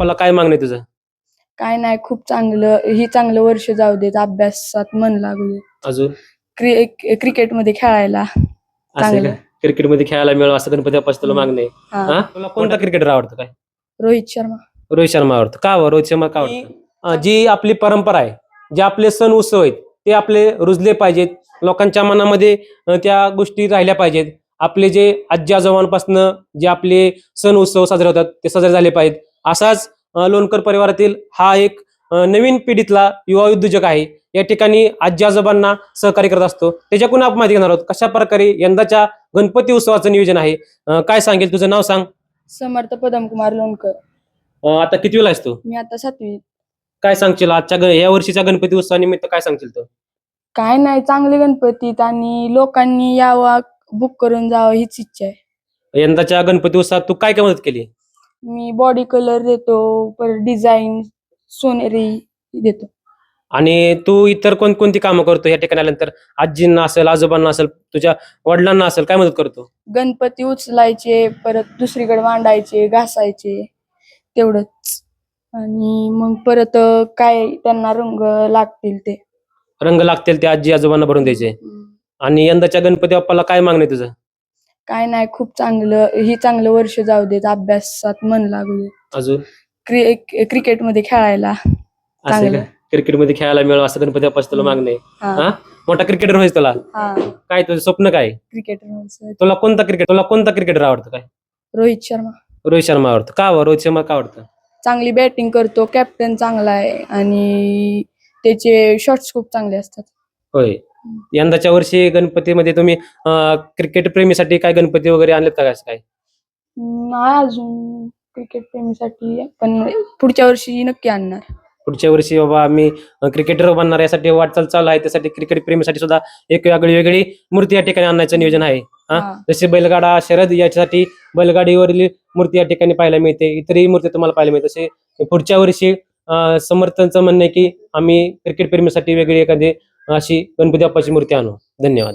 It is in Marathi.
बाप्पाला काय मागणं तुझं? काय नाही खूप चांगलं ही चांगलं वर्ष जाऊ देत अभ्यासात मन लागू दे अजून? क्रि क्रिकेटमध्ये खेळायला. असं चांगलं. का? क्रिकेटमध्ये खेळायला मिळावं असं गणपती बाप्पाचं तुला. मागणं हा. हा? तुला कोणता क्रिकेटर आवडतं काय? रोहित शर्मा. रोहित शर्मा आवडतं. का आवडतं? रोहित शर्मा का आवडतं? अं, जी आपली परंपरा आहे जे आपले सण उत्सव आहेत ते आपले रुजले पाहिजेत. लोकांच्या मनामध्ये अं, त्या गोष्टी राहिल्या पाहिजेत. आपले जे आजी आजोबांपासून जे आपले सण उत्सव साजरे होतात ते साजरे झाले पाहिजेत. असाच लोणकर परिवारातील हा एक नवीन पिढीतला युवा उद्योजक आहे. या ठिकाणी आजी आजोबांना सहकार्य करत असतो. त्याच्याकडून आपण माहिती घेणार आहोत कशा प्रकारे यंदाच्या गणपती उत्सवाचं नियोजन आहे. काय सांगेल? तुझं नाव सांग. समर्थ पदमकुमार लोणकर. अं, आता किती वेळा आहेस तू? मी आता सातवी. काय सांगशील? आजच्या या वर्षीच्या गणपती उत्सवानिमित्त काय सांगशील तू? काय नाही चांगले गणपतीत आणि लोकांनी यावं बुक करून जावं हीच इच्छा आहे. यंदाच्या गणपती उत्सवात तू काय काय मदत केली? मी बॉडी कलर देतो परत डिझाईन सोनेरी देतो. आणि तू इतर कोणकोणती कामं करतो या ठिकाणी आल्यानंतर? आजींना असेल आजोबांना असेल तुझ्या वडिलांना असेल काय मदत करतो? गणपती उचलायचे परत दुसरीकडे मांडायचे घासायचे तेवढंच. आणि मग परत काय त्यांना रंग लागतील ते. रंग लागतील ते आजी आजोबांना भरून द्यायचे. आणि यंदाच्या गणपती बाप्पाला काय मागणं तुझं? काय नाही खूप चांगलं ही चांगलं वर्ष जाऊ देत अभ्यासात मन लागू दे अजून? क्रि क्रिकेटमध्ये खेळायला. असं चांगलं. का? क्रिकेटमध्ये खेळायला मिळावं असं गणपती बाप्पाचं तुला. मागणं हा. हा? मोठा क्रिकेटर व्हायचं तुला? हा. काय तुझं स्वप्न काय? क्रिकेटर तुला कोणता क्रिकेट तुला कोणता क्रिकेटर आवडतं काय? रोहित शर्मा. रोहित शर्मा आवडतं. का? रोहित शर्मा का आवडतं? चांगली बॅटिंग करतो कॅप्टन चांगला आहे आणि त्याचे शॉट्स खूप चांगले असतात. होय. यंदाच्या वर्षी गणपतीमध्ये तुम्ही क्रिकेट प्रेमीसाठी काय गणपती वगैरे आणलेत का काय? नाही अजून क्रिकेट प्रेमीसाठी पण पुढच्या वर्षी नक्की आणणार. पुढच्या वर्षी बाबा आम्ही क्रिकेटर बनणार यासाठी वाटचाल चालू आहे त्यासाठी क्रिकेट प्रेमीसाठी सुद्धा एक वेगळी वेगळी मूर्ती या ठिकाणी आणण्याचं नियोजन आहे. जसे बैलगाडा शरद याच्यासाठी बैलगाडीवरील मूर्ती या ठिकाणी पाहायला मिळते इतरही मूर्ती तुम्हाला पाहायला मिळते तसे पुढच्या वर्षी समर्थांचं म्हणणं आहे की आम्ही क्रिकेट प्रेमीसाठी वेगळी एखादी अशी गणपती बाप्पाची मूर्ती आणू. धन्यवाद.